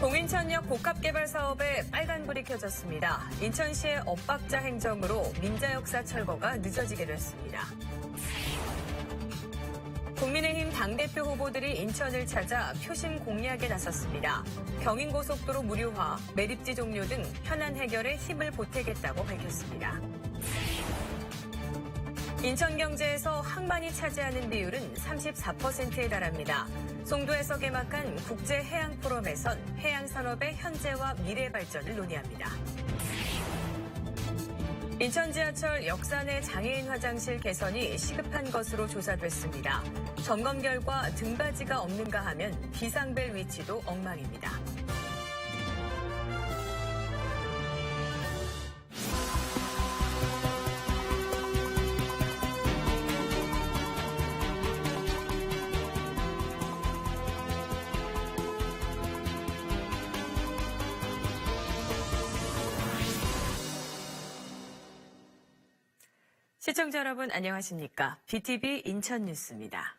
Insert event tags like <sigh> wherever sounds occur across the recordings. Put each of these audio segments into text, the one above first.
공인천역 복합개발 사업에 빨간불이 켜졌습니다. 인천시의 엇박자 행정으로 민자역사 철거가 늦어지게 됐습니다. 국민의힘 당대표 후보들이 인천을 찾아 표심 공략에 나섰습니다. 경인고속도로 무료화, 매립지 종료 등 현안 해결에 힘을 보태겠다고 밝혔습니다. 인천 경제에서 항만이 차지하는 비율은 34%에 달합니다. 송도에서 개막한 국제해양포럼에선 해양산업의 현재와 미래 발전을 논의합니다. 인천 지하철 역산의 장애인 화장실 개선이 시급한 것으로 조사됐습니다. 점검 결과 등받이가 없는가 하면 비상벨 위치도 엉망입니다. 안녕하십니까? BTV 인천 뉴스입니다.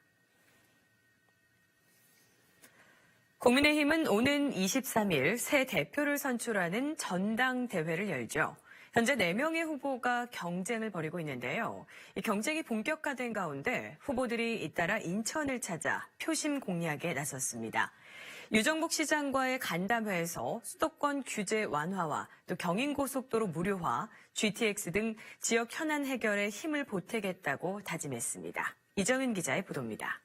국민의힘은 오는 23일 새 대표를 선출하는 전당대회를 열죠. 현재 4명의 후보가 경쟁을 벌이고 있는데요. 이 경쟁이 본격화된 가운데 후보들이 잇따라 인천을 찾아 표심 공략에 나섰습니다. 유정복 시장과의 간담회에서 수도권 규제 완화와 또 경인고속도로 무료화, GTX 등 지역 현안 해결에 힘을 보태겠다고 다짐했습니다. 이정은 기자의 보도입니다.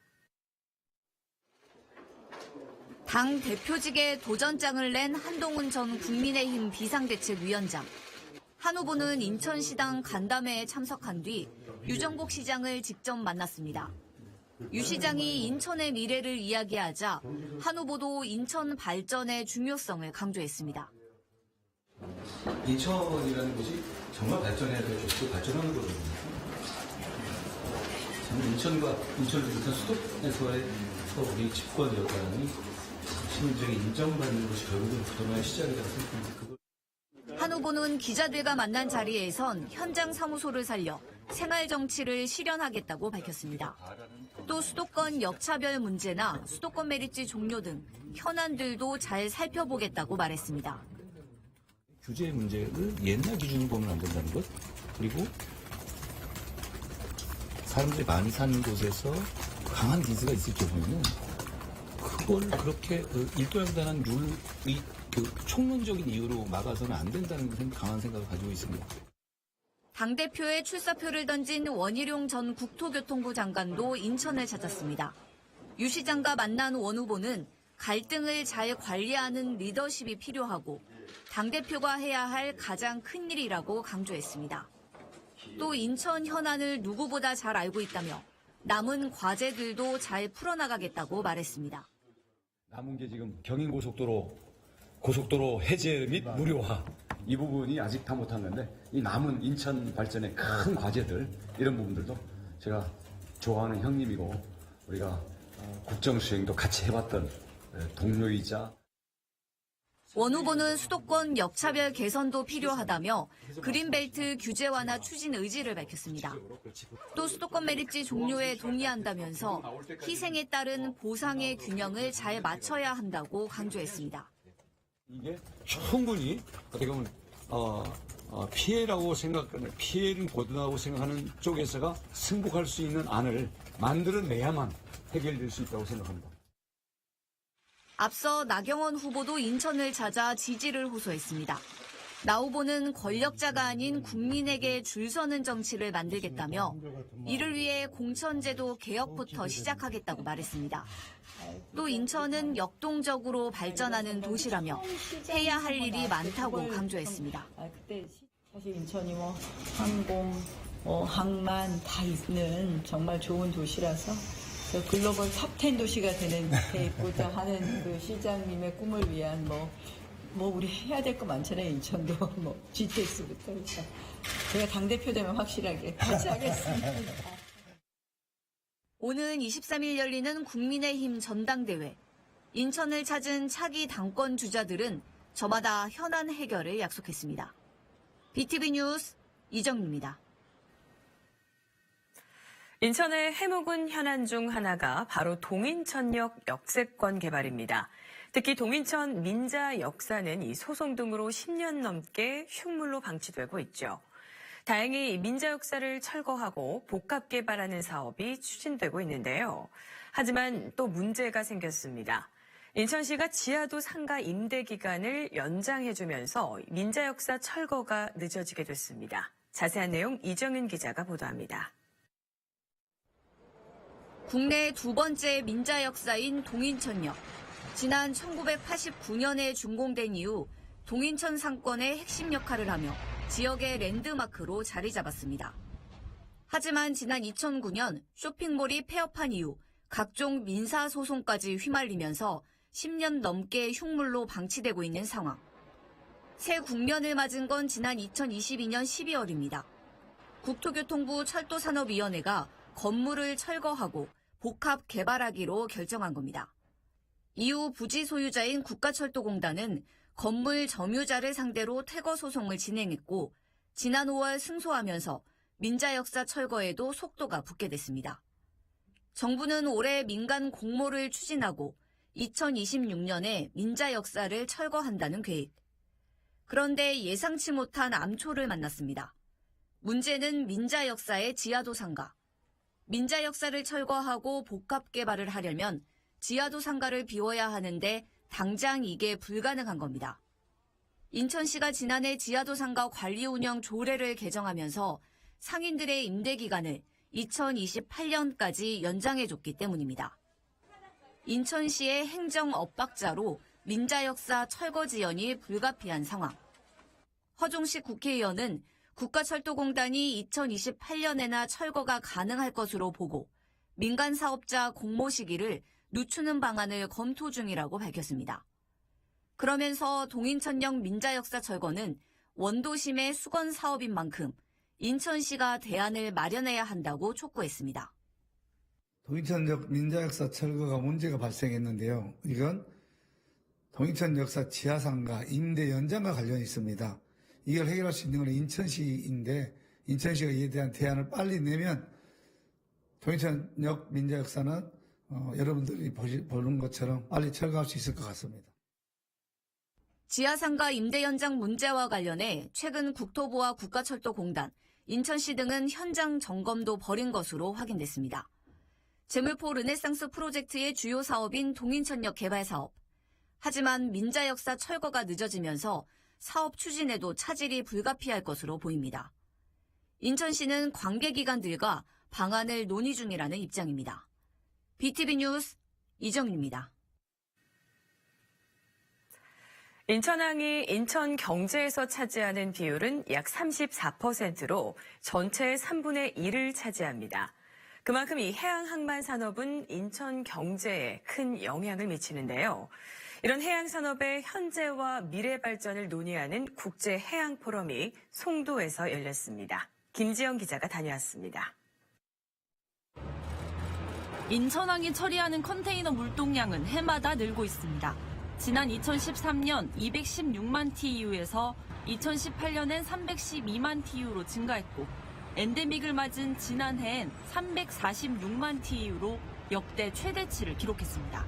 당 대표직에 도전장을 낸 한동훈 전 국민의힘 비상대책위원장. 한 후보는 인천시당 간담회에 참석한 뒤 유정복 시장을 직접 만났습니다. 유 시장이 인천의 미래를 이야기하자 한 후보도 인천 발전의 중요성을 강조했습니다. 인천이라는 곳이 정말 발전해야 될 곳이고 발전하는 곳이거든요. 저는 인천과 인천을 비롯한 수도권에서의 우리 집권 여건이 시민들에게 인정받는 것이 결국은 그동안의 시작이라고 생각합니다. 한 후보는 기자들과 만난 자리에선 현장 사무소를 살려 생활 정치를 실현하겠다고 밝혔습니다. 또 수도권 역차별 문제나 수도권 메리지 종료 등 현안들도 잘 살펴보겠다고 말했습니다. 규제 문제를 옛날 기준으로 보면 안 된다는 것 그리고 사람들이 많이 사는 곳에서 강한 니즈가 있을 경우에는 그걸 그렇게 그 일도양단한 룰이 그 총론적인 이유로 막아서는 안 된다는 강한 생각을 가지고 있습니다. 당대표의 출사표를 던진 원희룡 전 국토교통부 장관도 인천을 찾았습니다. 유 시장과 만난 원 후보는 갈등을 잘 관리하는 리더십이 필요하고 당대표가 해야 할 가장 큰 일이라고 강조했습니다. 또 인천 현안을 누구보다 잘 알고 있다며 남은 과제들도 잘 풀어나가겠다고 말했습니다. 남은 게 지금 경인고속도로 고속도로 해제 및 무료화 이 부분이 아직 다 못한 건데 이 남은 인천 발전의 큰 과제들 이런 부분들도 제가 좋아하는 형님이고 우리가 어, 국정 수행도 같이 해봤던 에, 동료이자 원 후보는 수도권 역차별 개선도 필요하다며 그린벨트 규제 완화 추진 의지를 밝혔습니다. 또 수도권 메리지 종료에 동의한다면서 희생에 따른 보상의 균형을 잘 맞춰야 한다고 강조했습니다. 이게 충분히 어떻게 보면 어, 어, 피해라고 생각하는 피해를 보든다고 생각하는 쪽에서가 승복할 수 있는 안을 만들어내야만 해결될 수 있다고 생각합니다. 앞서 나경원 후보도 인천을 찾아 지지를 호소했습니다. 나 후보는 권력자가 아닌 국민에게 줄 서는 정치를 만들겠다며 이를 위해 공천제도 개혁부터 시작하겠다고 말했습니다. 또 인천은 역동적으로 발전하는 도시라며 해야 할 일이 많다고 강조했습니다. 사실 인천이 뭐 항공, 뭐 항만 다 있는 정말 좋은 도시라서 그 글로벌 탑10 도시가 되는 데 있고자 하는 그 시장님의 꿈을 위한 뭐, 뭐 우리 해야 될 거 많잖아요. 인천도 <laughs> 뭐 GTX부터 해서 제가 당대표 되면 확실하게 같이 하겠습니다. 오는 23일 열리는 국민의힘 전당대회. 인천을 찾은 차기 당권 주자들은 저마다 현안 해결을 약속했습니다. BTV 뉴스 이정입니다. 인천의 해묵은 현안 중 하나가 바로 동인천역 역세권 개발입니다. 특히 동인천 민자 역사는 이 소송 등으로 10년 넘게 흉물로 방치되고 있죠. 다행히 민자 역사를 철거하고 복합 개발하는 사업이 추진되고 있는데요. 하지만 또 문제가 생겼습니다. 인천시가 지하도 상가 임대 기간을 연장해주면서 민자 역사 철거가 늦어지게 됐습니다. 자세한 내용 이정은 기자가 보도합니다. 국내 두 번째 민자 역사인 동인천역. 지난 1989년에 준공된 이후 동인천 상권의 핵심 역할을 하며 지역의 랜드마크로 자리 잡았습니다. 하지만 지난 2009년 쇼핑몰이 폐업한 이후 각종 민사 소송까지 휘말리면서 10년 넘게 흉물로 방치되고 있는 상황. 새 국면을 맞은 건 지난 2022년 12월입니다. 국토교통부 철도산업위원회가 건물을 철거하고 복합 개발하기로 결정한 겁니다. 이후 부지 소유자인 국가철도공단은 건물 점유자를 상대로 퇴거 소송을 진행했고 지난 5월 승소하면서 민자 역사 철거에도 속도가 붙게 됐습니다. 정부는 올해 민간 공모를 추진하고 2026년에 민자 역사를 철거한다는 계획. 그런데 예상치 못한 암초를 만났습니다. 문제는 민자 역사의 지하도 상가. 민자 역사를 철거하고 복합 개발을 하려면 지하도 상가를 비워야 하는데 당장 이게 불가능한 겁니다. 인천시가 지난해 지하도 상가 관리 운영 조례를 개정하면서 상인들의 임대 기간을 2028년까지 연장해줬기 때문입니다. 인천시의 행정 엇박자로 민자 역사 철거 지연이 불가피한 상황. 허종식 국회의원은 국가철도공단이 2028년에나 철거가 가능할 것으로 보고 민간 사업자 공모 시기를 늦추는 방안을 검토 중이라고 밝혔습니다. 그러면서 동인천역 민자역사 철거는 원도심의 수건 사업인 만큼 인천시가 대안을 마련해야 한다고 촉구했습니다. 동인천 민자 역사 철거가 문제가 발생했는데요. 이건 동인천 역사 지하상가 임대 연장과 관련이 있습니다. 이걸 해결할 수 있는 건 인천시인데 인천시가 이에 대한 대안을 빨리 내면 동인천역 민자 역사는 어, 여러분들이 보시, 보는 것처럼 빨리 철거할 수 있을 것 같습니다. 지하상가 임대 연장 문제와 관련해 최근 국토부와 국가철도공단, 인천시 등은 현장 점검도 벌인 것으로 확인됐습니다. 재물포 르네상스 프로젝트의 주요 사업인 동인천역 개발 사업. 하지만 민자 역사 철거가 늦어지면서 사업 추진에도 차질이 불가피할 것으로 보입니다. 인천시는 관계기관들과 방안을 논의 중이라는 입장입니다. BTV 뉴스 이정입니다. 인천항이 인천 경제에서 차지하는 비율은 약 34%로 전체의 3분의 1을 차지합니다. 그만큼 이 해양 항만 산업은 인천 경제에 큰 영향을 미치는데요. 이런 해양 산업의 현재와 미래 발전을 논의하는 국제 해양 포럼이 송도에서 열렸습니다. 김지영 기자가 다녀왔습니다. 인천항이 처리하는 컨테이너 물동량은 해마다 늘고 있습니다. 지난 2013년 216만 TEU에서 2018년엔 312만 TEU로 증가했고 엔데믹을 맞은 지난해엔 346만 TEU로 역대 최대치를 기록했습니다.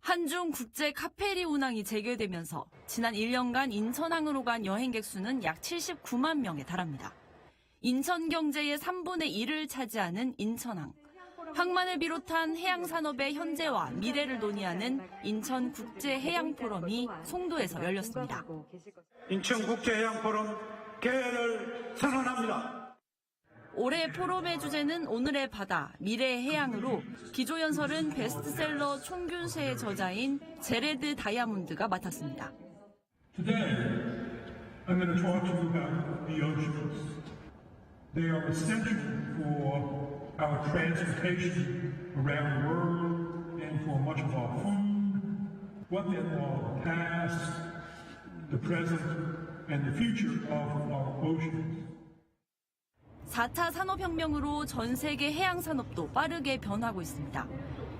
한중 국제 카페리 운항이 재개되면서 지난 1년간 인천항으로 간 여행객 수는 약 79만 명에 달합니다. 인천 경제의 3분의 1을 차지하는 인천항. 항만을 비롯한 해양산업의 현재와 미래를 논의하는 인천국제해양포럼이 송도에서 열렸습니다. 인천국제해양포럼 개회를 선언합니다. 올해 포럼의 주제는 오늘의 바다, 미래의 해양으로 기조연설은 베스트셀러 총균세의 저자인 제레드 다이아몬드가 맡았습니다. The present, and the future of our oceans. 4차 산업혁명으로 전 세계 해양산업도 빠르게 변하고 있습니다.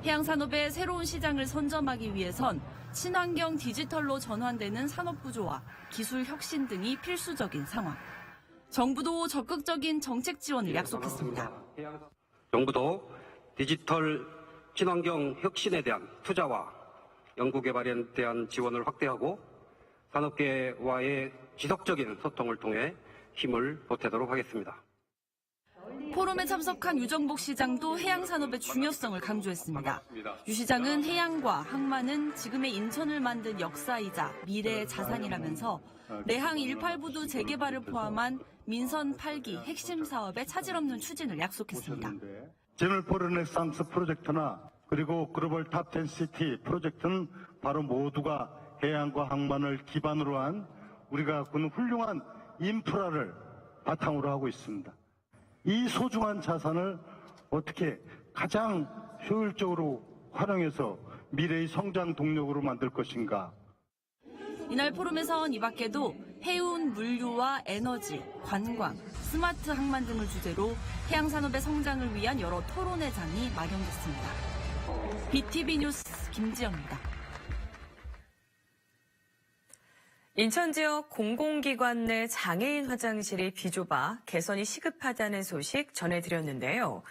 해양산업의 새로운 시장을 선점하기 위해선 친환경 디지털로 전환되는 산업구조와 기술 혁신 등이 필수적인 상황. 정부도 적극적인 정책 지원을 약속했습니다. 정부도 디지털 친환경 혁신에 대한 투자와 연구개발에 대한 지원을 확대하고 산업계와의 지속적인 소통을 통해 힘을 보태도록 하겠습니다. 포럼에 참석한 유정복 시장도 해양 산업의 중요성을 강조했습니다. 유 시장은 해양과 항만은 지금의 인천을 만든 역사이자 미래의 자산이라면서 내항 18부두 재개발을 포함한 민선 8기 핵심 사업에 차질 없는 추진을 약속했습니다. 제널포 르네상스 프로젝트나 그리고 글로벌 탑10 시티 프로젝트는 바로 모두가 해양과 항만을 기반으로 한 우리가 그 훌륭한 인프라를 바탕으로 하고 있습니다. 이 소중한 자산을 어떻게 가장 효율적으로 활용해서 미래의 성장 동력으로 만들 것인가. 이날 포럼에선 이 밖에도 해운, 물류와 에너지, 관광, 스마트 항만 등을 주제로 해양 산업의 성장을 위한 여러 토론회장이 마련됐습니다. BTV 뉴스 김지영입니다. 인천 지역 공공기관 내 장애인 화장실이 비좁아 개선이 시급하다는 소식 전해드렸는데요.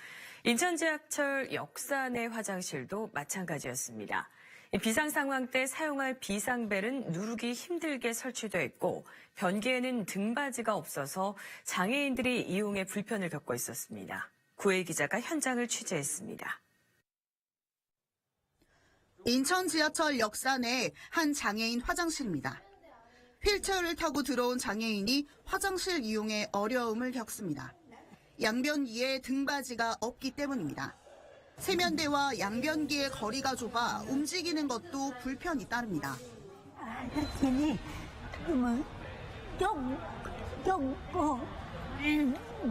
인천 지하철 역사 내 화장실도 마찬가지였습니다. 이 비상 상황 때 사용할 비상벨은 누르기 힘들게 설치되어 있고 변기에는 등받이가 없어서 장애인들이 이용에 불편을 겪고 있었습니다. 구혜 기자가 현장을 취재했습니다. 인천 지하철 역사 내 한 장애인 화장실입니다. 휠체어를 타고 들어온 장애인이 화장실 이용에 어려움을 겪습니다. 양변기에 등받이가 없기 때문입니다. 세면대와 양변기의 거리가 좁아 움직이는 것도 불편이 따릅니다. 아저씨니 그러면 좀 좀고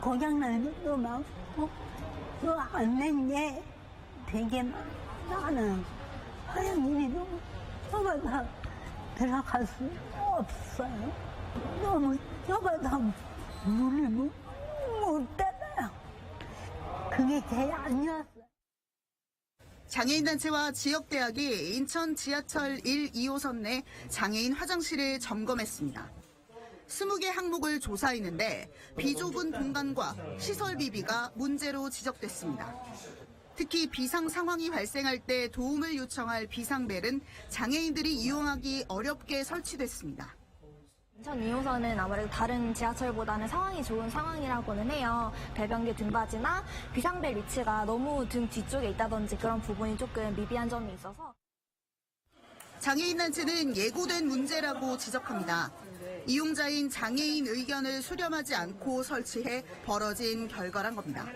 고장나는 거 많고 또 앉는 게 되게 많아는 화장실이 너무 좁아서 들어갈 수 없어요. 너무 좁아서 물을 못, 못 따라요. 그게 제일 안 좋았어요. 장애인단체와 지역대학이 인천 지하철 1, 2호선 내 장애인 화장실을 점검했습니다. 20개 항목을 조사했는데 비좁은 공간과 시설 비비가 문제로 지적됐습니다. 특히 비상 상황이 발생할 때 도움을 요청할 비상벨은 장애인들이 이용하기 어렵게 설치됐습니다. 인천 2호선은 아무래도 다른 지하철보다는 상황이 좋은 상황이라고는 해요. 배변기 등받이나 비상벨 위치가 너무 등 뒤쪽에 있다든지 그런 부분이 조금 미비한 점이 있어서 장애인단체는 예고된 문제라고 지적합니다. 이용자인 장애인 의견을 수렴하지 않고 설치해 벌어진 결과란 겁니다.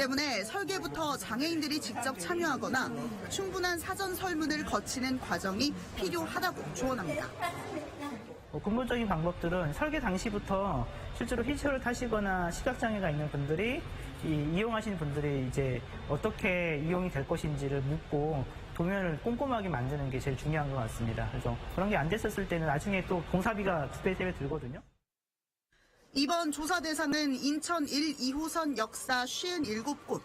때문에 설계부터 장애인들이 직접 참여하거나 충분한 사전 설문을 거치는 과정이 필요하다고 조언합니다. 뭐 근본적인 방법들은 설계 당시부터 실제로 휠체어를 타시거나 시각장애가 있는 분들이 이, 이용하시는 분들이 이제 어떻게 이용이 될 것인지를 묻고 도면을 꼼꼼하게 만드는 게 제일 중요한 것 같습니다. 그래서 그런 게 안 됐었을 때는 나중에 또 공사비가 두 배, 세 배 들거든요. 이번 조사 대상은 인천 1, 2호선 역사 57곳.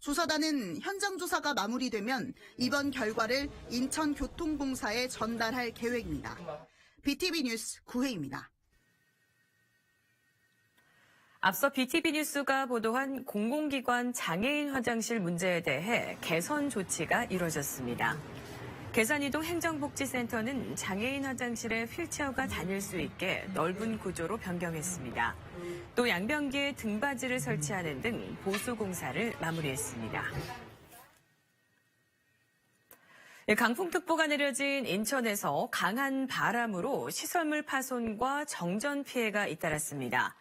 조사단은 현장 조사가 마무리되면 이번 결과를 인천교통공사에 전달할 계획입니다. BTV 뉴스 구혜입니다. 앞서 BTV 뉴스가 보도한 공공기관 장애인 화장실 문제에 대해 개선 조치가 이뤄졌습니다. 계산이동 행정복지센터는 장애인 화장실에 휠체어가 다닐 수 있게 넓은 구조로 변경했습니다. 또 양변기에 등받이를 설치하는 등 보수 공사를 마무리했습니다. 예, 강풍특보가 내려진 인천에서 강한 바람으로 시설물 파손과 정전 피해가 잇따랐습니다.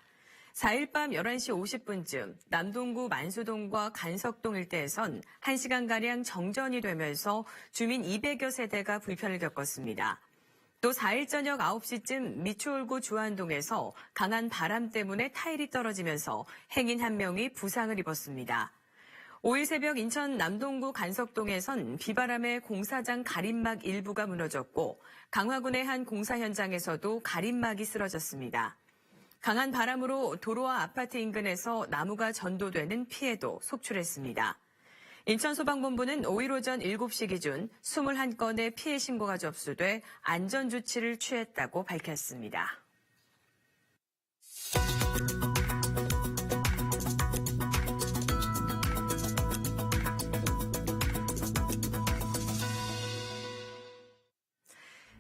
4일 밤 11시 50분쯤 남동구 만수동과 간석동 일대에선 1시간가량 정전이 되면서 주민 200여 세대가 불편을 겪었습니다. 또 4일 저녁 9시쯤 미추홀구 주안동에서 강한 바람 때문에 타일이 떨어지면서 행인 한 명이 부상을 입었습니다. 5일 새벽 인천 남동구 간석동에선 비바람에 공사장 가림막 일부가 무너졌고 강화군의 한 공사 현장에서도 가림막이 쓰러졌습니다. 강한 바람으로 도로와 아파트 인근에서 나무가 전도되는 피해도 속출했습니다. 인천소방본부는 5일 오전 7시 기준 21건의 피해 신고가 접수돼 안전조치를 취했다고 밝혔습니다.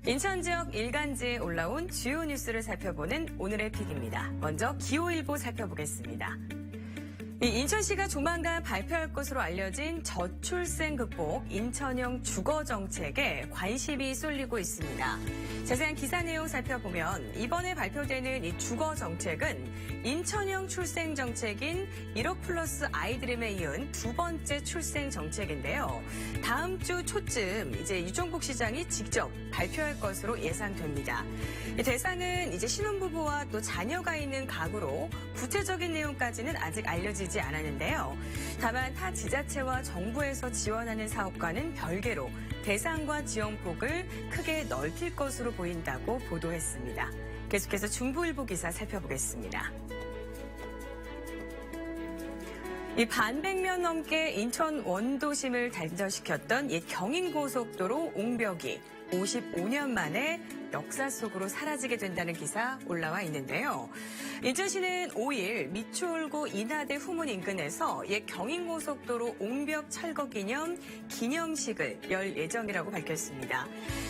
인천 지역 일간지에 올라온 주요 뉴스를 살펴보는 오늘의 픽입니다. 먼저 기호일보 살펴보겠습니다. 이 인천시가 조만간 발표할 것으로 알려진 저출생 극복 인천형 주거 정책에 관심이 쏠리고 있습니다. 자세한 기사 내용 살펴보면 이번에 발표되는 이 주거 정책은 인천형 출생 정책인 1억 플러스 아이드림에 이은 두 번째 출생 정책인데요. 다음 주 초쯤 이제 유종국 시장이 직접 발표할 것으로 예상됩니다. 이 대상은 이제 신혼부부와 또 자녀가 있는 가구로 구체적인 내용까지는 아직 알려지지 않았는데요. 다만 타 지자체와 정부에서 지원하는 사업과는 별개로 대상과 지원폭을 크게 넓힐 것으로 보인다고 보도했습니다. 계속해서 중부일보 기사 살펴보겠습니다. 이 반백년 넘게 인천 원도심을 단절시켰던 옛 경인고속도로 옹벽이 55년 만에 역사 속으로 사라지게 된다는 기사 올라와 있는데요. 인천시는 5일 미추홀구 인하대 후문 인근에서 옛 경인고속도로 옹벽 철거 기념 기념식을 열 예정이라고 밝혔습니다.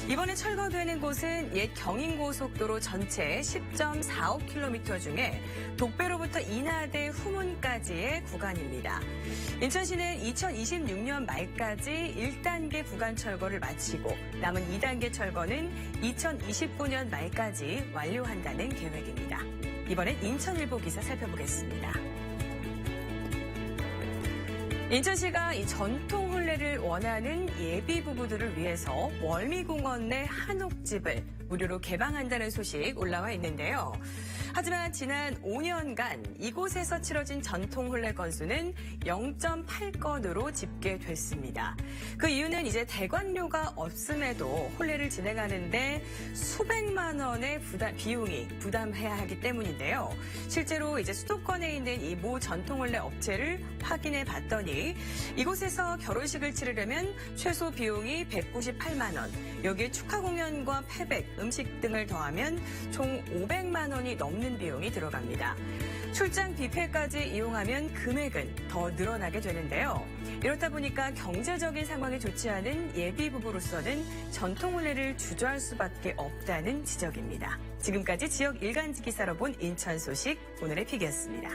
이번에 철거되는 곳은 옛 경인고속도로 전체 10.45km 중에 독배로부터 인하대 후문까지의 구간입니다. 인천시는 2026년 말까지 1단계 구간 철거를 마치고 남은 2단계 철거는 2029년 말까지 완료한다는 계획입니다. 이번엔 인천일보 기사 살펴보겠습니다. 인천시가 이 전통 혼례를 원하는 예비 부부들을 위해서 월미공원 내 한옥집을 무료로 개방한다는 소식 올라와 있는데요. 하지만 지난 5년간 이곳에서 치러진 전통 혼례 건수는 0.8건으로 집계됐습니다. 그 이유는 이제 대관료가 없음에도 혼례를 진행하는데 수백만 원의 부담, 비용이 부담해야 하기 때문인데요. 실제로 이제 수도권에 있는 이 모 전통 혼례 업체를 확인해 봤더니 이곳에서 결혼식을 치르려면 최소 비용이 198만 원, 여기에 축하 공연과 패백, 음식 등을 더하면 총 500만 원이 넘는 비용이 들어갑니다. 출장 뷔페까지 이용하면 금액은 더 늘어나게 되는데요. 이렇다 보니까 경제적인 상황이 좋지 않은 예비 부부로서는 전통 혼례를 주저할 수밖에 없다는 지적입니다. 지금까지 지역 일간지 기사로 본 인천 소식 오늘의 픽이었습니다.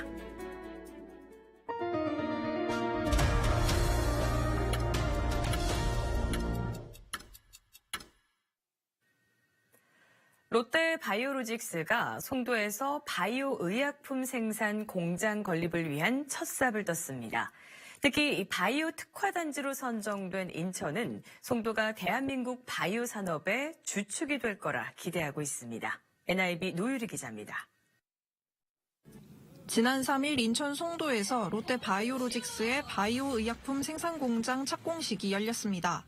바이오로직스가 송도에서 바이오 의약품 생산 공장 건립을 위한 첫 삽을 떴습니다. 특히 이 바이오 특화단지로 선정된 인천은 송도가 대한민국 바이오 산업의 주축이 될 거라 기대하고 있습니다. NIB 노유리 기자입니다. 지난 3일 인천 송도에서 롯데 바이오로직스의 바이오 의약품 생산 공장 착공식이 열렸습니다.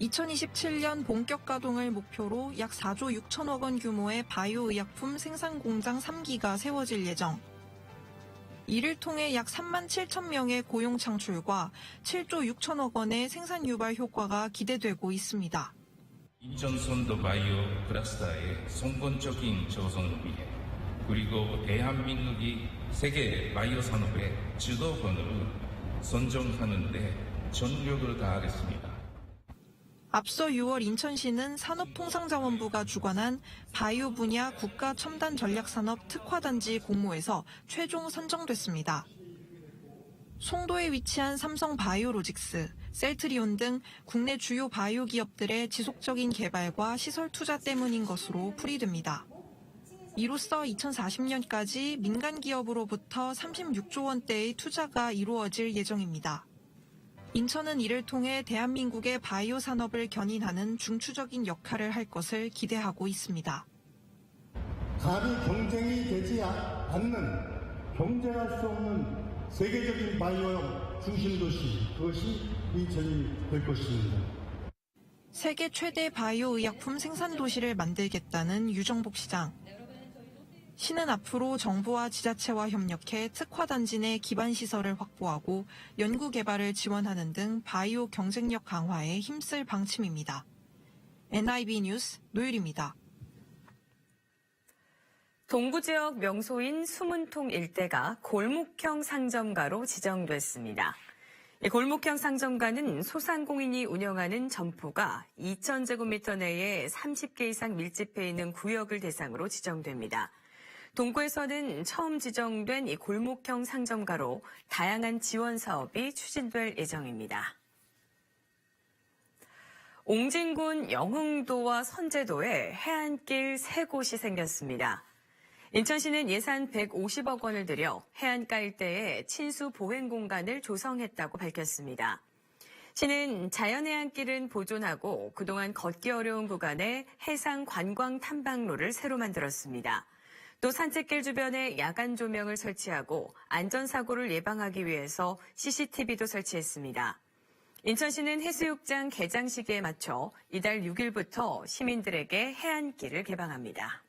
2027년 본격 가동을 목표로 약 4조 6천억 원 규모의 바이오 의약품 생산 공장 3기가 세워질 예정. 이를 통해 약 3만 7천 명의 고용 창출과 7조 6천억 원의 생산 유발 효과가 기대되고 있습니다. 인천 선도 바이오 클러스터의 성공적인 조성을 위해 그리고 대한민국이 세계 바이오 산업의 주도권을 선정하는 데 전력을 다하겠습니다. 앞서 6월 인천시는 산업통상자원부가 주관한 바이오 분야 국가 첨단 전략산업 특화단지 공모에서 최종 선정됐습니다. 송도에 위치한 삼성 바이오로직스, 셀트리온 등 국내 주요 바이오 기업들의 지속적인 개발과 시설 투자 때문인 것으로 풀이됩니다. 이로써 2040년까지 민간 기업으로부터 36조 원대의 투자가 이루어질 예정입니다. 인천은 이를 통해 대한민국의 바이오 산업을 견인하는 중추적인 역할을 할 것을 기대하고 있습니다. 감히 경쟁이 되지 않는 경쟁할 수 없는 세계적인 바이오 중심 도시 그것이 인천이 될 것입니다. 세계 최대 바이오 의약품 생산 도시를 만들겠다는 유정복 시장. 시는 앞으로 정부와 지자체와 협력해 특화단지 내 기반 시설을 확보하고 연구 개발을 지원하는 등 바이오 경쟁력 강화에 힘쓸 방침입니다. NIB 뉴스 노율입니다. 동부 지역 명소인 수문통 일대가 골목형 상점가로 지정됐습니다. 이 골목형 상점가는 소상공인이 운영하는 점포가 2,000제곱미터 내에 30개 이상 밀집해 있는 구역을 대상으로 지정됩니다. 동구에서는 처음 지정된 이 골목형 상점가로 다양한 지원 사업이 추진될 예정입니다. 옹진군 영흥도와 선제도에 해안길 세 곳이 생겼습니다. 인천시는 예산 150억 원을 들여 해안가 일대에 친수 보행 공간을 조성했다고 밝혔습니다. 시는 자연해안길은 보존하고 그동안 걷기 어려운 구간에 해상 관광 탐방로를 새로 만들었습니다. 또 산책길 주변에 야간 조명을 설치하고 안전사고를 예방하기 위해서 CCTV도 설치했습니다. 인천시는 해수욕장 개장 시기에 맞춰 이달 6일부터 시민들에게 해안길을 개방합니다.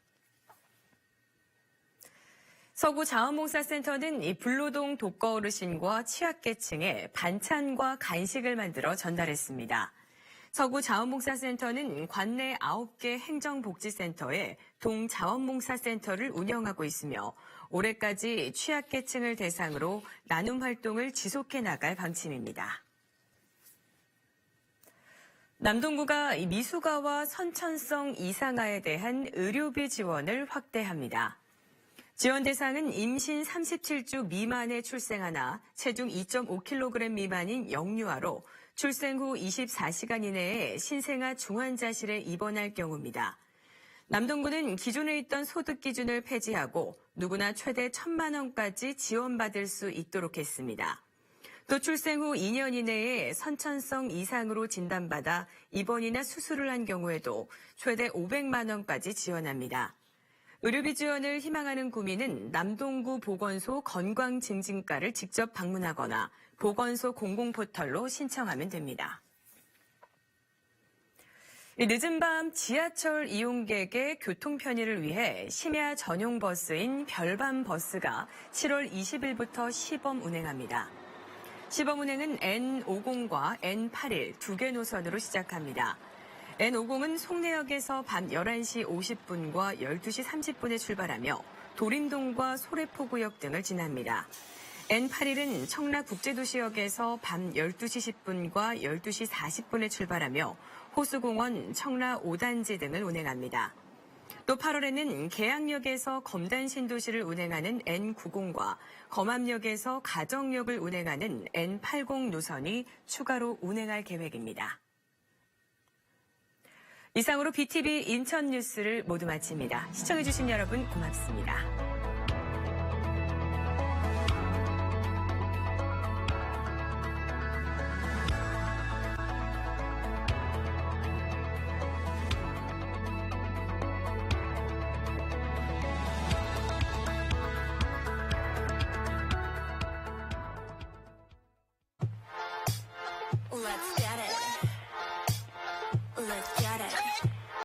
서구 자원봉사센터는 이 불로동 독거 어르신과 취약계층에 반찬과 간식을 만들어 전달했습니다. 서구 자원봉사센터는 관내 9개 행정복지센터에 동자원봉사센터를 운영하고 있으며 올해까지 취약계층을 대상으로 나눔 활동을 지속해 나갈 방침입니다. 남동구가 미숙아와 선천성 이상아에 대한 의료비 지원을 확대합니다. 지원 대상은 임신 37주 미만에 출생하나 체중 2.5kg 미만인 영유아로 출생 후 24시간 이내에 신생아 중환자실에 입원할 경우입니다. 남동구는 기존에 있던 소득 기준을 폐지하고 누구나 최대 1천만 원까지 지원받을 수 있도록 했습니다. 또 출생 후 2년 이내에 선천성 이상으로 진단받아 입원이나 수술을 한 경우에도 최대 500만 원까지 지원합니다. 의료비 지원을 희망하는 구민은 남동구 보건소 건강증진과를 직접 방문하거나 보건소 공공포털로 신청하면 됩니다. 늦은 밤 지하철 이용객의 교통 편의를 위해 심야 전용 버스인 별밤 버스가 7월 20일부터 시범 운행합니다. 시범 운행은 N50과 N81 두 개 노선으로 시작합니다. N50은 송내역에서 밤 11시 50분과 12시 30분에 출발하며 도림동과 소래포구역 등을 지납니다. N81은 청라 국제도시역에서 밤 12시 10분과 12시 40분에 출발하며 호수공원, 청라 5단지 등을 운행합니다. 또 8월에는 계양역에서 검단 신도시를 운행하는 N90과 검암역에서 가정역을 운행하는 N80 노선이 추가로 운행할 계획입니다. 이상으로 BTV 인천 뉴스를 모두 마칩니다. 시청해주신 여러분 고맙습니다.